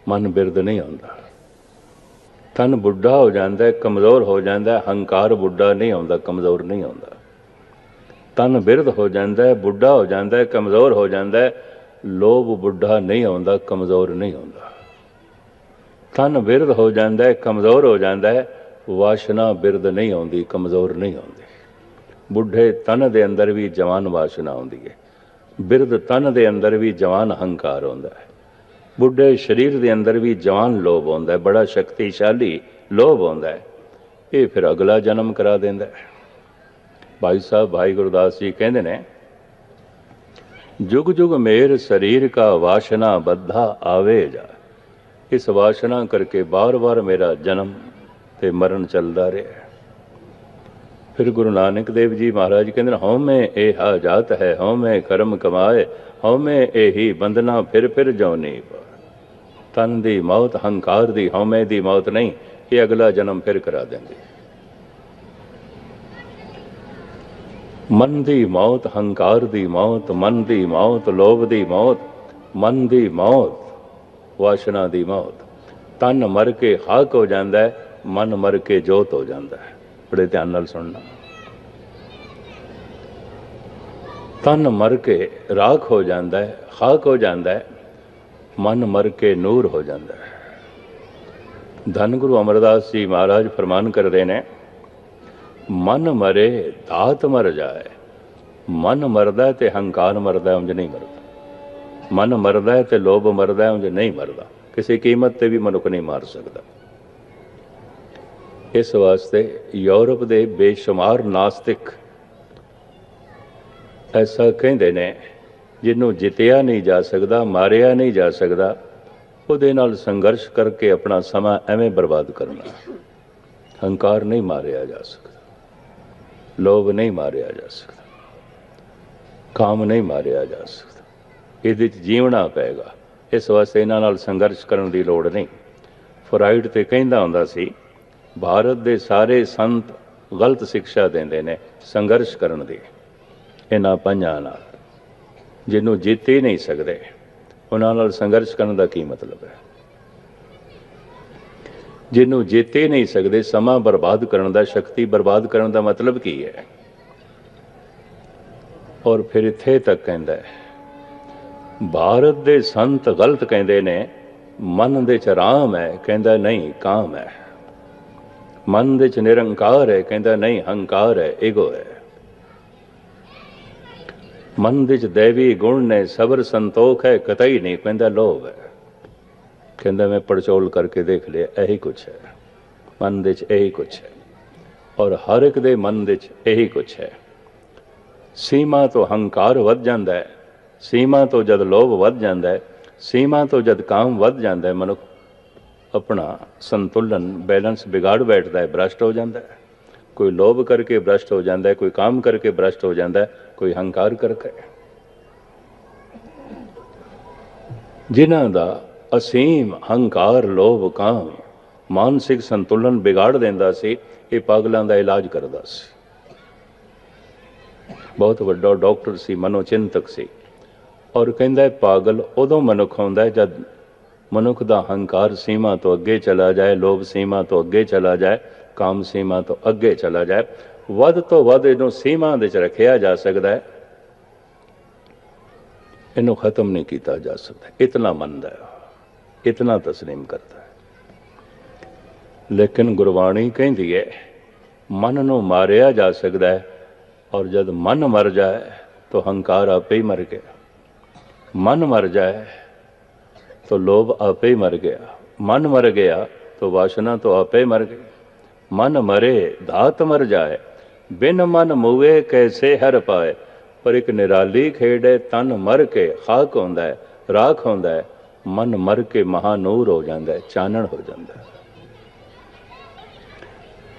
ਮਨ ਬਿਰਧ ਨਹੀਂ ਆਉਂਦਾ। ਤਨ ਬੁੱਢਾ ਹੋ ਜਾਂਦਾ ਹੈ, ਕਮਜ਼ੋਰ ਹੋ ਜਾਂਦਾ ਹੈ, ਹੰਕਾਰ ਬੁੱਢਾ ਨਹੀਂ ਆਉਂਦਾ, ਕਮਜ਼ੋਰ ਨਹੀਂ ਆਉਂਦਾ। ਤਨ ਬਿਰਧ ਹੋ ਜਾਂਦਾ ਹੈ, ਬੁੱਢਾ ਹੋ ਜਾਂਦਾ ਹੈ, ਕਮਜ਼ੋਰ ਹੋ ਜਾਂਦਾ ਹੈ, ਲੋਭ ਬੁੱਢਾ ਨਹੀਂ ਆਉਂਦਾ, ਕਮਜ਼ੋਰ ਨਹੀਂ ਆਉਂਦਾ। ਤਨ ਬਿਰਧ ਹੋ ਜਾਂਦਾ ਹੈ, ਕਮਜ਼ੋਰ ਹੋ ਜਾਂਦਾ ਹੈ, ਵਾਸ਼ਨਾ ਬਿਰਧ ਨਹੀਂ ਆਉਂਦੀ, ਕਮਜ਼ੋਰ ਨਹੀਂ ਆਉਂਦੀ। ਬੁੱਢੇ ਤਨ ਦੇ ਅੰਦਰ ਵੀ ਜਵਾਨ ਵਾਸ਼ਨਾ ਆਉਂਦੀ ਹੈ। ਬਿਰਧ ਤਨ ਦੇ ਅੰਦਰ ਵੀ ਜਵਾਨ ਹੰਕਾਰ ਆਉਂਦਾ ਹੈ। ਬੁੱਢੇ ਸਰੀਰ ਦੇ ਅੰਦਰ ਵੀ ਜਵਾਨ ਲੋਭ ਆਉਂਦਾ ਹੈ। ਬੜਾ ਸ਼ਕਤੀਸ਼ਾਲੀ ਲੋਭ ਆਉਂਦਾ ਹੈ। ਇਹ ਫਿਰ ਅਗਲਾ ਜਨਮ ਕਰਾ ਦਿੰਦਾ ਹੈ। ਭਾਈ ਸਾਹਿਬ, ਭਾਈ ਗੁਰਦਾਸ ਜੀ ਕਹਿੰਦੇ ਨੇ, ਜੁਗ ਜੁਗ ਮੇਰ ਸਰੀਰ ਕਾ ਵਾਸ਼ਨਾ ਬੱਧਾ ਆਵੇ ਜਾ। ਇਸ ਵਾਸ਼ਨਾ ਕਰਕੇ ਬਾਰ-ਬਾਰ ਮੇਰਾ ਜਨਮ ਤੇ ਮਰਨ ਚੱਲਦਾ ਰਿਹਾ ਫਿਰ ਗੁਰੂ ਨਾਨਕ ਦੇਵ ਜੀ ਮਹਾਰਾਜ ਕਹਿੰਦੇ ਨੇ ਹਉਮੈ ਇਹ ਹਾਜਾਤ ਹੈ ਹਉਮੈ ਕਰਮ ਕਮਾਏ ਹਉਮੈ ਇਹੀ ਬੰਦਨਾ ਫਿਰ ਫਿਰ ਜਉਨੀ ਤਨ ਦੀ ਮੌਤ, ਹੰਕਾਰ ਦੀ ਹਉਮੈ ਦੀ ਮੌਤ ਨਹੀਂ, ਇਹ ਅਗਲਾ ਜਨਮ ਫਿਰ ਕਰਾ ਦਿੰਦੀ ਮਨ ਦੀ ਮੌਤ, ਹੰਕਾਰ ਦੀ ਮੌਤ, ਮਨ ਦੀ ਮੌਤ, ਲੋਭ ਦੀ ਮੌਤ, ਮਨ ਦੀ ਮੌਤ, ਵਾਸ਼ਨਾ ਦੀ ਮੌਤ। ਤਨ ਮਰ ਕੇ ਖਾਕ ਹੋ ਜਾਂਦਾ ਹੈ, ਮਨ ਮਰ ਕੇ ਜੋਤ ਹੋ ਜਾਂਦਾ ਹੈ। ਬੜੇ ਧਿਆਨ ਨਾਲ ਸੁਣਨਾ। ਤਨ ਮਰ ਕੇ ਰਾਖ ਹੋ ਜਾਂਦਾ ਹੈ ਖਾਕ ਹੋ ਜਾਂਦਾ ਹੈ ਮਨ ਮਰ ਕੇ ਨੂਰ ਹੋ ਜਾਂਦਾ ਹੈ। ਧੰਨ ਗੁਰੂ ਅਮਰਦਾਸ ਜੀ ਮਹਾਰਾਜ ਫਰਮਾਨ ਕਰਦੇ ਨੇ ਮਨ ਮਰੇ ਦਾਤ ਮਰ ਜਾਏ ਮਨ ਮਰਦਾ ਤੇ ਹੰਕਾਰ ਮਰਦਾ ਹੈ, ਉਂਝ ਨਹੀਂ ਮਰਦਾ। ਮਨ ਮਰਦਾ ਤੇ ਲੋਭ ਮਰਦਾ ਉਂਝ ਨਹੀਂ ਮਰਦਾ ਕਿਸੇ ਕੀਮਤ ਤੇ ਵੀ ਮਨੁੱਖ ਨਹੀਂ ਮਾਰ ਸਕਦਾ। ਇਸ ਵਾਸਤੇ ਯੂਰਪ ਦੇ ਬੇਸ਼ੁਮਾਰ ਨਾਸਤਿਕ ਐਸਾ ਕਹਿੰਦੇ ਨੇ, ਜਿਹਨੂੰ ਜਿੱਤਿਆ ਨਹੀਂ ਜਾ ਸਕਦਾ, ਮਾਰਿਆ ਨਹੀਂ ਜਾ ਸਕਦਾ, ਉਹਦੇ ਨਾਲ ਸੰਘਰਸ਼ ਕਰਕੇ ਆਪਣਾ ਸਮਾਂ ਐਵੇਂ ਬਰਬਾਦ ਕਰਨਾ। ਹੰਕਾਰ ਨਹੀਂ ਮਾਰਿਆ ਜਾ ਸਕਦਾ, ਲੋਭ ਨਹੀਂ ਮਾਰਿਆ ਜਾ ਸਕਦਾ, ਕਾਮ ਨਹੀਂ ਮਾਰਿਆ ਜਾ ਸਕਦਾ। ਇਹਦੇ 'ਚ ਜੀਵਣਾ ਪਏਗਾ। ਇਸ ਵਾਸਤੇ ਇਹਨਾਂ ਨਾਲ ਸੰਘਰਸ਼ ਕਰਨ ਦੀ ਲੋੜ ਨਹੀਂ। ਫਰਾਇਡ ਤੇ ਕਹਿੰਦਾ ਹੁੰਦਾ ਸੀ ਭਾਰਤ ਦੇ ਸਾਰੇ ਸੰਤ ਗਲਤ ਸਿੱਖਿਆ ਦਿੰਦੇ ਨੇ, ਸੰਘਰਸ਼ ਕਰਨ ਦੀ। ਇਹਨਾਂ ਪੰਜਾਂ ਨਾਲ, ਜਿਹਨੂੰ ਜਿੱਤ ਹੀ ਨਹੀਂ ਸਕਦੇ, ਉਹਨਾਂ ਨਾਲ ਸੰਘਰਸ਼ ਕਰਨ ਦਾ ਕੀ ਮਤਲਬ ਹੈ? ਜਿਹਨੂੰ ਜਿੱਤ ਹੀ ਨਹੀਂ ਸਕਦੇ, ਸਮਾਂ ਬਰਬਾਦ ਕਰਨ ਦਾ, ਸ਼ਕਤੀ ਬਰਬਾਦ ਕਰਨ ਦਾ ਮਤਲਬ ਕੀ ਹੈ? ਔਰ ਫਿਰ ਇੱਥੇ ਤੱਕ ਕਹਿੰਦਾ ਹੈ, ਭਾਰਤ ਦੇ ਸੰਤ ਗਲਤ ਕਹਿੰਦੇ ਨੇ, ਮਨ ਦੇ ਚ ਰਾਮ ਹੈ, ਕਹਿੰਦਾ ਨਹੀਂ, ਕਾਮ ਹੈ। ਮਨ ਦੇ ਚ ਨਿਰੰਕਾਰ ਹੈ, ਕਹਿੰਦਾ ਨਹੀਂ, ਹੰਕਾਰ ਹੈ ਈਗੋ ਹੈ। ਮਨ ਦੇ ਚ ਦੇਵੀ ਗੁਣ ਨੇ, ਸਬਰ ਸੰਤੋਖ ਹੈ, ਕਤਈ ਨਹੀਂ, ਕਹਿੰਦਾ ਲੋਭ ਹੈ। ਕਹਿੰਦਾ ਮੈਂ ਪੜਚੋਲ ਕਰਕੇ ਦੇਖ ਲਿਆ, ਇਹੀ ਕੁਛ ਹੈ। ਮਨ ਦੇ ਚ ਇਹੀ ਕੁਛ ਹੈ। ਔਰ ਹਰ ਇੱਕ ਦੇ ਮਨ ਦੇ ਚ ਇਹੀ ਕੁਛ ਹੈ। ਸੀਮਾ ਤੋਂ ਹੰਕਾਰ ਵੱਧ ਜਾਂਦਾ ਹੈ। ਸੀਮਾ ਤੋਂ ਜਦ ਲੋਭ ਵੱਧ ਜਾਂਦਾ ਹੈ, ਸੀਮਾ ਤੋਂ ਜਦ ਕਾਮ ਵੱਧ ਜਾਂਦਾ ਹੈ, ਮਨੁੱਖ ਆਪਣਾ ਸੰਤੁਲਨ ਬੈਲੈਂਸ ਵਿਗਾੜ ਬੈਠਦਾ ਹੈ, ਭ੍ਰਸ਼ਟ ਹੋ ਜਾਂਦਾ ਹੈ। ਕੋਈ ਲੋਭ ਕਰਕੇ ਭ੍ਰਸ਼ਟ ਹੋ ਜਾਂਦਾ ਹੈ, ਕੋਈ ਕਾਮ ਕਰਕੇ ਭ੍ਰਸ਼ਟ ਹੋ ਜਾਂਦਾ ਹੈ, ਕੋਈ ਹੰਕਾਰ ਕਰਕੇ। ਜਿਨ੍ਹਾਂ ਦਾ ਅਸੀਮ ਹੰਕਾਰ, ਲੋਭ, ਕਾਮ, ਮਾਨਸਿਕ ਸੰਤੁਲਨ ਵਿਗਾੜ ਦਿੰਦਾ ਸੀ, ਇਹ ਪਾਗਲਾਂ ਦਾ ਇਲਾਜ ਕਰਦਾ ਸੀ। ਬਹੁਤ ਵੱਡਾ ਡਾਕਟਰ ਸੀ, ਮਨੋਚਿੰਤਕ ਸੀ। ਔਰ ਕਹਿੰਦਾ ਪਾਗਲ ਉਦੋਂ ਮਨੁੱਖ ਹੁੰਦਾ ਜਦ ਮਨੁੱਖ ਦਾ ਹੰਕਾਰ ਸੀਮਾ ਤੋਂ ਅੱਗੇ ਚਲਾ ਜਾਏ, ਲੋਭ ਸੀਮਾ ਤੋਂ ਅੱਗੇ ਚਲਾ ਜਾਏ, ਕਾਮ ਸੀਮਾ ਤੋਂ ਅੱਗੇ ਚਲਾ ਜਾਏ, ਵੱਧ ਤੋਂ ਵੱਧ ਇਹਨੂੰ ਸੀਮਾ ਦੇ ਚ ਰੱਖਿਆ ਜਾ ਸਕਦਾ ਹੈ। ਇਹਨੂੰ ਖਤਮ ਨਹੀਂ ਕੀਤਾ ਜਾ ਸਕਦਾ। ਇਤਨਾ ਮੰਨਦਾ ਹੈ। ਇਤਨਾ ਤਸਲੀਮ ਕਰਦਾ ਹੈ। ਲੇਕਿਨ ਗੁਰਬਾਣੀ ਕਹਿੰਦੀ ਹੈ, ਮਨ ਨੂੰ ਮਾਰਿਆ ਜਾ ਸਕਦਾ ਹੈ ਔਰ ਜਦ ਮਨ ਮਰ ਜਾਏ, ਤਾਂ ਹੰਕਾਰ ਆਪੇ ਹੀ ਮਰ ਗਿਆ। ਮਨ ਮਰ ਜਾਏ तो लोभ आपे ही मर गया मन मर गया तो वासना तो आपे ही मर गई मन मरे धात मर जाए बिन मन मुए कैसे हर पाए ਪਰ ਇੱਕ ਨਿਰਾਲੀ ਖੇਡ ਹੈ ਤਨ ਮਰ ਕੇ ਖਾਕ ਹੁੰਦਾ ਹੈ ਰਾਖ ਹੁੰਦਾ ਹੈ ਮਨ ਮਰ ਕੇ ਮਹਾਨੂਰ ਹੋ ਜਾਂਦਾ ਹੈ ਚਾਨਣ ਹੋ ਜਾਂਦਾ ਹੈ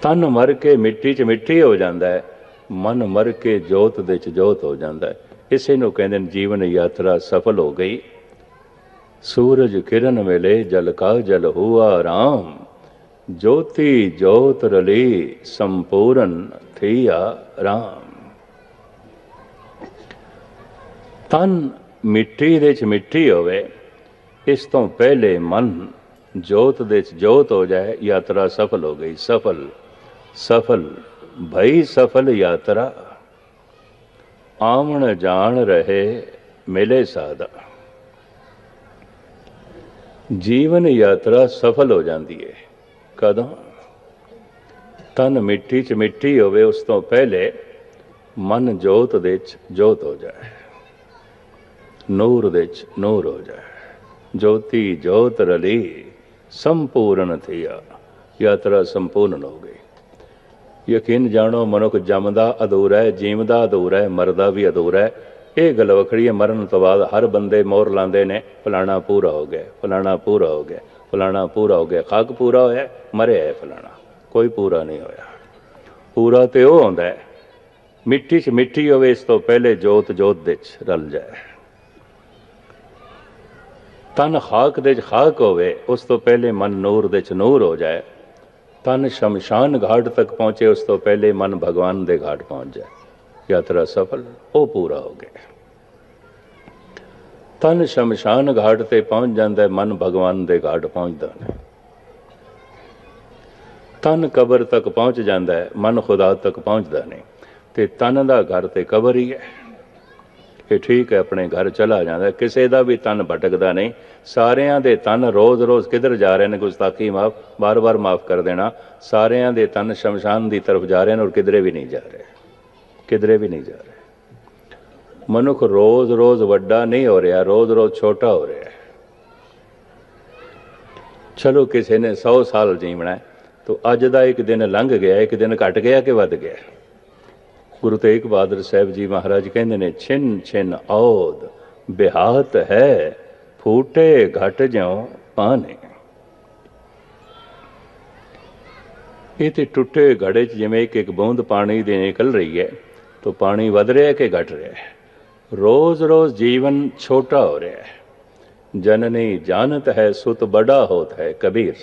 ਤਨ ਮਰ ਕੇ ਮਿੱਟੀ 'ਚ ਮਿੱਟੀ ਹੋ ਜਾਂਦਾ ਹੈ ਮਨ ਮਰ ਕੇ ਜੋਤ ਦੇ 'ਚ ਜੋਤ ਹੋ ਜਾਂਦਾ ਹੈ ਇਸੇ ਨੂੰ ਕਹਿੰਦੇ ਨੇ ਜੀਵਨ ਯਾਤਰਾ ਸਫਲ ਹੋ ਗਈ ਸੂਰਜ ਕਿਰਨ ਮਿਲੇ ਜਲ ਕਾ ਜਲ ਹੁਆ ਰਾਮ। ਜੋਤੀ ਜੋਤ ਰਲੀ ਸੰਪੂਰਨ ਥਈਆ ਰਾਮ। ਤਨ ਮਿੱਟੀ ਦੇ ਚ ਮਿੱਟੀ ਹੋਵੇ, ਇਸ ਤੋਂ ਪਹਿਲੇ ਮਨ ਜੋਤ ਦੇ ਚ ਜੋਤ ਹੋ ਜਾਏ, ਯਾਤਰਾ ਸਫਲ ਹੋ ਗਈ। ਸਫਲ ਸਫਲ, ਭਈ ਸਫਲ ਯਾਤਰਾ। ਆਵਣ ਜਾਣ ਰਹੇ ਮਿਲੇ ਸਾਦਾ ਜੀਵਨ ਯਾਤਰਾ ਸਫਲ ਹੋ ਜਾਂਦੀ ਹੈ ਕਦੋਂ? ਤਨ ਮਿੱਟੀ ਚ ਮਿੱਟੀ ਹੋਵੇ, ਉਸ ਤੋਂ ਪਹਿਲੇ ਮਨ ਜੋਤ ਦੇ ਚ ਜੋਤ ਹੋ ਜਾਏ। ਨੂਰ ਦੇ ਚ ਨੂਰ ਹੋ ਜਾਏ। ਜੋਤੀ ਜੋਤ ਰਲੀ, ਸੰਪੂਰਨ ਥਿਆ। ਯਾਤਰਾ ਸੰਪੂਰਨ ਹੋ ਗਈ। ਯਕੀਨ ਜਾਣੋ, ਮਨੁੱਖ ਜੰਮਦਾ ਅਧੂਰਾ ਹੈ, ਜੀਵਦਾ ਅਧੂਰਾ ਹੈ, ਮਰਦਾ ਵੀ ਅਧੂਰਾ ਹੈ। ਇਹ ਗੱਲ ਵੱਖਰੀ ਹੈ, ਮਰਨ ਤੋਂ ਬਾਅਦ ਹਰ ਬੰਦੇ ਮੋਰ ਲਾਉਂਦੇ ਨੇ, ਫਲਾਣਾ ਪੂਰਾ ਹੋ ਗਿਆ, ਫਲਾਣਾ ਪੂਰਾ ਹੋ ਗਿਆ, ਫਲਾਣਾ ਪੂਰਾ ਹੋ ਗਿਆ, ਖਾਕ ਪੂਰਾ ਹੋਇਆ ਮਰਿਆ ਹੈ ਫਲਾਣਾ, ਕੋਈ ਪੂਰਾ ਨਹੀਂ ਹੋਇਆ। ਪੂਰਾ ਤੇ ਉਹ ਹੁੰਦਾ ਹੈ ਮਿੱਟੀ 'ਚ ਮਿੱਟੀ ਹੋਵੇ, ਇਸ ਤੋਂ ਪਹਿਲੇ ਜੋਤ ਜੋਤ ਦੇ 'ਚ ਰਲ ਜਾਏ। ਤਨ ਖਾਕ ਦੇ 'ਚ ਖਾਕ ਹੋਵੇ, ਉਸ ਤੋਂ ਪਹਿਲੇ ਮਨ ਨੂਰ ਦੇ 'ਚ ਨੂਰ ਹੋ ਜਾਏ। ਤਨ ਸ਼ਮਸ਼ਾਨ ਘਾਟ ਤੱਕ ਪਹੁੰਚੇ, ਉਸ ਤੋਂ ਪਹਿਲੇ ਮਨ ਭਗਵਾਨ ਦੇ ਘਾਟ ਪਹੁੰਚ ਜਾਏ। ਯਾਤਰਾ ਸਫਲ, ਉਹ ਪੂਰਾ ਹੋ ਗਿਆ। ਤਨ ਸ਼ਮਸ਼ਾਨ ਘਾਟ ਤੇ ਪਹੁੰਚ ਜਾਂਦਾ ਮਨ ਭਗਵਾਨ ਦੇ ਘਾਟ ਪਹੁੰਚਦਾ ਹੈ। ਤਨ ਕਬਰ ਤੱਕ ਪਹੁੰਚ ਜਾਂਦਾ ਹੈ, ਮਨ ਖੁਦਾ ਤੱਕ ਪਹੁੰਚਦਾ ਨਹੀਂ। ਤੇ ਤਨ ਦਾ ਘਰ ਤੇ ਕਬਰ ਹੀ ਹੈ। ਇਹ ਠੀਕ ਹੈ, ਆਪਣੇ ਘਰ ਚਲਾ ਜਾਂਦਾ ਕਿਸੇ ਦਾ ਵੀ ਤਨ ਭਟਕਦਾ ਨਹੀਂ। ਸਾਰਿਆਂ ਦੇ ਤਨ ਰੋਜ਼-ਰੋਜ਼ ਕਿੱਧਰ ਜਾ ਰਹੇ ਨੇ, ਗੁਸਤਾਖੀ ਮਾਫ ਬਾਰ-ਬਾਰ ਮਾਫ ਕਰ ਦੇਣਾ। ਸਾਰਿਆਂ ਦੇ ਤਨ ਸ਼ਮਸ਼ਾਨ ਦੀ ਤਰਫ ਜਾ ਰਹੇ ਨੇ ਔਰ ਕਿਧਰੇ ਵੀ ਨਹੀਂ ਜਾ ਰਹੇ। ਕਿਧਰੇ ਵੀ ਨਹੀਂ ਜਾ ਰਿਹਾ। ਮਨੁੱਖ ਰੋਜ਼-ਰੋਜ਼ ਵੱਡਾ ਨਹੀਂ ਹੋ ਰਿਹਾ, ਰੋਜ਼-ਰੋਜ਼ ਛੋਟਾ ਹੋ ਰਿਹਾ ਚਲੋ ਕਿਸੇ ਨੇ 100 ਸਾਲ ਜੀਵਣਾ ਹੈ, ਤਾਂ ਅੱਜ ਦਾ ਇੱਕ ਦਿਨ ਲੰਘ ਗਿਆ, ਇੱਕ ਦਿਨ ਘਟ ਗਿਆ ਕਿ ਵੱਧ ਗਿਆ? ਗੁਰੂ ਤੇਗ ਬਹਾਦਰ ਸਾਹਿਬ ਜੀ ਮਹਾਰਾਜ ਕਹਿੰਦੇ ਨੇ, ਛਿਨ ਛਿਨ ਔਦ ਬਿਹਾਤ ਹੈ, ਫੂਟੇ ਘਟ ਜਿਉ ਪਾਨੇ ਇਹ ਤੇ ਟੁੱਟੇ ਘੜੇ 'ਚ ਜਿਵੇਂ ਇੱਕ ਇੱਕ ਬੂੰਦ ਪਾਣੀ ਦੀ ਨਿਕਲ ਰਹੀ ਹੈ। ਤਾਂ ਪਾਣੀ ਵਧ ਰਿਹਾ ਕਿ ਘਟ ਰਿਹਾ ਹੈ रोज-रोज जीवन छोटा हो रहा है जननी जानत है सुत बड़ा होत है कबीर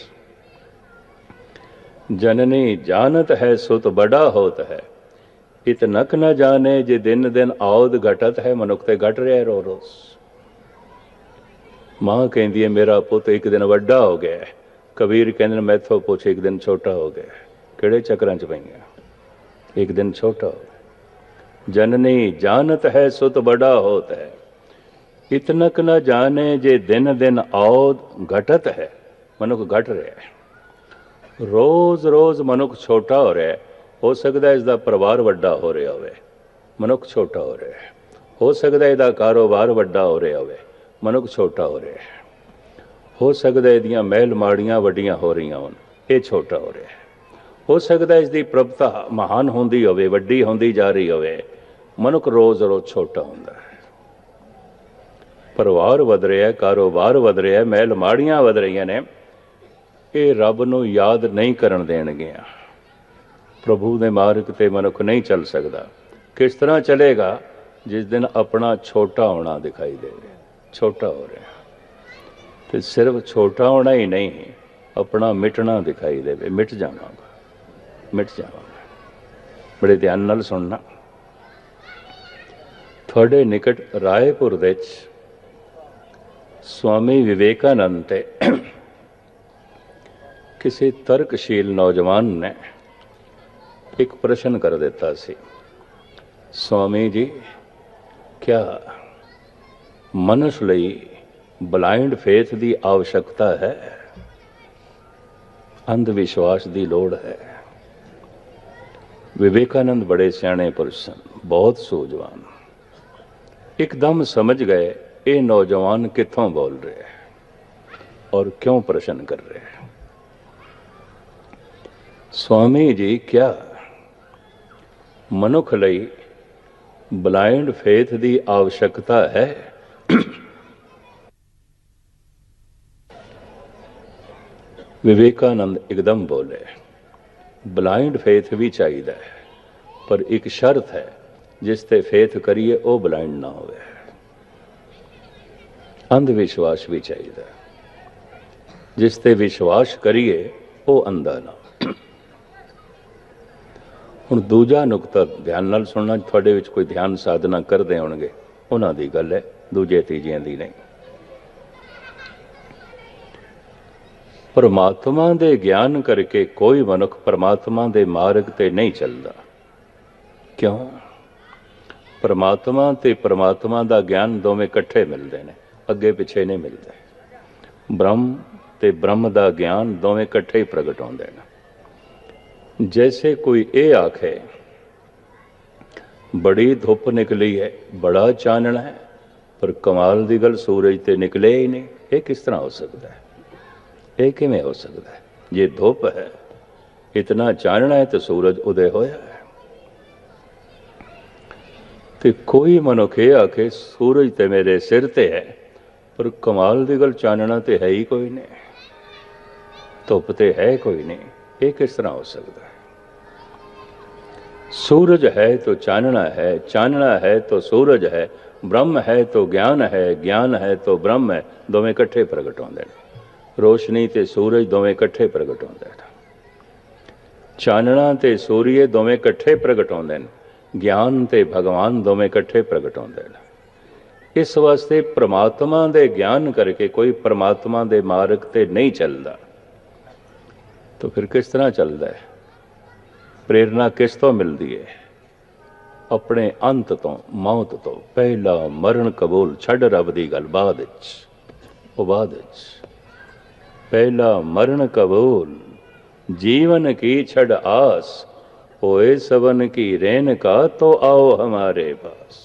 जननी जानत है सुत बड़ा होत है इतनक न जाने जे दिन दिन औद घटत है ਮਨੁੱਖ ਤੇ ਘਟ ਰਿਹਾ ਰੋ ਰੋਜ਼ ਮਾਂ ਕਹਿੰਦੀ ਹੈ ਮੇਰਾ ਪੁੱਤ ਇੱਕ ਦਿਨ ਵੱਡਾ ਹੋ ਗਿਆ ਹੈ। ਕਬੀਰ ਕਹਿੰਦੇ ਨੇ ਮੈਥੋਂ ਪੁੱਛ ਇੱਕ ਦਿਨ ਛੋਟਾ ਹੋ ਗਿਆ ਹੈ। ਕਿਹੜੇ ਚੱਕਰਾਂ 'ਚ ਪਈਆਂ ਇੱਕ ਦਿਨ ਛੋਟਾ ਹੋ ਗਿਆ जननी जानत है सुत बड़ा होत है इतनक न जाने जे दिन दिन औद घटत है मनुख घट ਰਿਹਾ ਹੈ ਰੋਜ਼-ਰੋਜ਼ ਮਨੁੱਖ ਛੋਟਾ ਹੋ ਰਿਹਾ ਹੈ ਹੋ ਸਕਦਾ ਹੈ ਇਸ ਦਾ ਪਰਿਵਾਰ ਵੱਡਾ ਹੋ ਰਿਹਾ ਹੋਵੇ ਮਨੁੱਖ ਛੋਟਾ ਹੋ ਰਿਹਾ ਹੈ ਹੋ ਸਕਦਾ ਹੈ ਇਹਦਾ ਕਾਰੋਬਾਰ ਵੱਡਾ ਹੋ ਰਿਹਾ ਹੋਵੇ ਮਨੁੱਖ ਛੋਟਾ ਹੋ ਰਿਹਾ ਹੈ ਹੋ ਸਕਦਾ ਹੈ ਇਹਦੀਆਂ ਮਹਿਲ ਮਾੜੀਆਂ ਵੱਡੀਆਂ ਹੋ ਰਹੀਆਂ ਹੋਣ ਇਹ ਛੋਟਾ ਹੋ ਰਿਹਾ ਹੈ ਹੋ ਸਕਦਾ ਹੈ ਇਸ ਦੀ ਪ੍ਰਭਤਾ ਮਹਾਨ ਹੁੰਦੀ ਹੋਵੇ ਵੱਡੀ ਹੁੰਦੀ ਜਾ ਰਹੀ ਹੋਵੇ ਮਨੁੱਖ ਰੋਜ਼-ਰੋਜ਼ ਛੋਟਾ ਹੁੰਦਾ ਹੈ। ਪਰਿਵਾਰ ਵਧ ਰਿਹਾ ਹੈ, ਕਾਰੋਬਾਰ ਵਧ ਰਿਹਾ ਹੈ, ਮਹਿਲ ਮਾੜੀਆਂ ਵਧ ਰਹੀਆਂ ਨੇ। ਇਹ ਰੱਬ ਨੂੰ ਯਾਦ ਨਹੀਂ ਕਰਨ ਦੇਣਗੀਆਂ। ਪ੍ਰਭੂ ਦੇ ਮਾਰਗ ਤੇ ਮਨੁੱਖ ਨਹੀਂ ਚੱਲ ਸਕਦਾ। ਕਿਸ ਤਰ੍ਹਾਂ ਚੱਲੇਗਾ, ਜਿਸ ਦਿਨ ਆਪਣਾ ਛੋਟਾ ਹੋਣਾ ਦਿਖਾਈ ਦੇਵੇ ਛੋਟਾ ਹੋ ਰਿਹਾ। ਤੇ ਸਿਰਫ ਛੋਟਾ ਹੋਣਾ ਹੀ ਨਹੀਂ, ਆਪਣਾ ਮਿਟਣਾ ਦਿਖਾਈ ਦੇਵੇ। ਮਿਟ ਜਾਵਾਂਗਾ। ਮਿਟ ਜਾਵਾਂਗਾ। ਬੜੇ ਧਿਆਨ ਨਾਲ ਸੁਣਨਾ। ਤੁਹਾਡੇ ਨਿਕਟ ਰਾਏਪੁਰ ਵਿੱਚ ਸਵਾਮੀ ਵਿਵੇਕਾਨੰਦ ਤੇ ਕਿਸੇ ਤਰਕਸ਼ੀਲ ਨੌਜਵਾਨ ਨੇ ਇੱਕ ਪ੍ਰਸ਼ਨ ਕਰ ਦਿੱਤਾ ਸੀ। ਸਵਾਮੀ ਜੀ, ਕਿਆ ਮਨੁੱਖ ਲਈ ਬਲਾਈਂਡ ਫੇਥ ਦੀ ਆਵਸ਼ਕਤਾ ਹੈ? ਅੰਧ ਵਿਸ਼ਵਾਸ ਦੀ ਲੋੜ ਹੈ। ਵਿਵੇਕਾਨੰਦ ਬੜੇ ਸਿਆਣੇ ਪੁਰਸ਼ ਸਨ, ਬਹੁਤ ਸੂਝਵਾਨ। ਇੱਕਦਮ ਸਮਝ ਗਏ, ਇਹ ਨੌਜਵਾਨ ਕਿੱਥੋਂ ਬੋਲ ਰਿਹਾ ਹੈ ਔਰ ਕਿਉਂ ਪ੍ਰਸ਼ਨ ਕਰ ਰਿਹਾ ਹੈ? ਸਵਾਮੀ ਜੀ, ਕਿਆ? ਮਨੁੱਖ ਲਈ ਬਲਾਈਂਡ ਫੇਥ ਦੀ ਆਵਸ਼ਕਤਾ ਹੈ? ਵਿਵੇਕਾਨੰਦ ਇੱਕਦਮ ਬੋਲੇ ਬਲਾਈਂਡ ਫੇਥ ਵੀ ਚਾਹੀਦਾ ਹੈ, ਪਰ ਇੱਕ ਸ਼ਰਤ ਹੈ ਜਿਸ ਤੇ ਫੇਥ ਕਰੀਏ, ਉਹ ਬਲਾਈਂਡ ਨਾ ਹੋਵੇ। ਅੰਧ ਵਿਸ਼ਵਾਸ ਵੀ ਚਾਹੀਦਾ ਜਿਸ ਤੇ ਵਿਸ਼ਵਾਸ ਕਰੀਏ, ਉਹ ਅੰਧਾ ਨਾ ਹੁਣ ਦੂਜਾ ਨੁਕਤਾ ਧਿਆਨ ਨਾਲ ਸੁਣਨਾ, ਤੁਹਾਡੇ ਵਿੱਚ ਕੋਈ ਧਿਆਨ ਸਾਧਨਾ ਕਰਦੇ ਹੋਣਗੇ, ਉਹਨਾਂ ਦੀ ਗੱਲ ਹੈ, ਦੂਜੇ ਤੀਜਿਆਂ ਦੀ ਨਹੀਂ। ਪਰਮਾਤਮਾ ਦੇ ਗਿਆਨ ਕਰਕੇ ਕੋਈ ਮਨੁੱਖ ਪਰਮਾਤਮਾ ਦੇ ਮਾਰਗ ਤੇ ਨਹੀਂ ਚੱਲਦਾ। ਕਿਉਂ? ਪਰਮਾਤਮਾ ਤੇ ਪਰਮਾਤਮਾ ਦਾ ਗਿਆਨ ਦੋਵੇਂ ਇਕੱਠੇ ਮਿਲਦੇ ਨੇ, ਅੱਗੇ ਪਿੱਛੇ ਨਹੀਂ ਮਿਲਦੇ। ਬ੍ਰਹਮ ਤੇ ਬ੍ਰਹਮ ਦਾ ਗਿਆਨ ਦੋਵੇਂ ਇਕੱਠੇ ਹੀ ਪ੍ਰਗਟ ਹੁੰਦੇ ਨੇ। ਜੈਸੇ ਕੋਈ ਇਹ ਆਖੇ, ਬੜੀ ਧੁੱਪ ਨਿਕਲੀ ਹੈ, ਬੜਾ ਚਾਨਣਾ ਹੈ, ਪਰ ਕਮਾਲ ਦੀ ਗੱਲ ਸੂਰਜ ਤੇ ਨਿਕਲੇ ਹੀ ਨਹੀਂ। ਇਹ ਕਿਸ ਤਰ੍ਹਾਂ ਹੋ ਸਕਦਾ ਹੈ? ਇਹ ਕਿਵੇਂ ਹੋ ਸਕਦਾ ਹੈ? ਜੇ ਧੁੱਪ ਹੈ, ਇਤਨਾ ਚਾਨਣਾ ਹੈ ਤੇ ਸੂਰਜ ਉਦੈ ਹੋਇਆ ਹੈ। ਤੇ ਕੋਈ ਮਨੁੱਖ ਇਹ ਆਖੇ, ਸੂਰਜ ਤੇ ਮੇਰੇ ਸਿਰ ਤੇ ਹੈ, ਪਰ ਕਮਾਲ ਦੀ ਗੱਲ ਚਾਨਣਾ ਤੇ ਹੈ ਹੀ ਕੋਈ ਨਹੀਂ। ਧੁੱਪ ਤੇ ਹੈ ਕੋਈ ਨਹੀਂ, ਇਹ ਕਿਸ ਤਰ੍ਹਾਂ ਹੋ ਸਕਦਾ ਸੂਰਜ ਹੈ ਤਾਂ ਚਾਨਣਾ ਹੈ ਚਾਨਣਾ ਹੈ ਤਾਂ ਸੂਰਜ ਹੈ, ਬ੍ਰਹਮ ਹੈ ਤਾਂ ਗਿਆਨ ਹੈ ਗਿਆਨ ਹੈ ਤਾਂ ਬ੍ਰਹਮ ਹੈ, ਦੋਵੇਂ ਇਕੱਠੇ ਪ੍ਰਗਟ ਹੁੰਦੇ ਨੇ। ਰੋਸ਼ਨੀ ਤੇ ਸੂਰਜ ਦੋਵੇਂ ਇਕੱਠੇ ਪ੍ਰਗਟ ਹੁੰਦੇ ਨੇ। ਚਾਨਣਾ ਤੇ ਸੂਰਜ ਦੋਵੇਂ ਇਕੱਠੇ ਪ੍ਰਗਟ ਹੁੰਦੇ ਨੇ। ਗਿਆਨ ਤੇ ਭਗਵਾਨ ਦੋਵੇਂ ਇਕੱਠੇ ਪ੍ਰਗਟ ਹੁੰਦੇ ਨੇ। ਇਸ ਵਾਸਤੇ ਪ੍ਰਮਾਤਮਾ ਦੇ ਗਿਆਨ ਕਰਕੇ ਕੋਈ ਪ੍ਰਮਾਤਮਾ ਦੇ ਮਾਰਗ ਤੇ ਨਹੀਂ ਚੱਲਦਾ। ਤਾਂ ਫਿਰ ਕਿਸ ਤਰ੍ਹਾਂ ਚੱਲਦਾ ਹੈ? ਪ੍ਰੇਰਣਾ ਕਿਸ ਤੋਂ ਮਿਲਦੀ ਹੈ? ਆਪਣੇ ਅੰਤ ਤੋਂ, ਮੌਤ ਤੋਂ, ਪਹਿਲਾ ਮਰਨ ਕਬੂਲ ਛੱਡ ਰੱਬ ਦੀ ਗੱਲ ਬਾਅਦ ਵਿੱਚ। ਉਹ ਬਾਅਦ ਵਿੱਚ। ਪਹਿਲਾ ਮਰਨ ਕਬੂਲ, ਜੀਵਨ ਕੀ ਛੜ ਆਸ ਹੋਏ ਸਵਨ ਕੀ ਰੇਨ ਕਾ ਤੋ ਆਓ ਹਮਾਰੇ ਪਾਸ।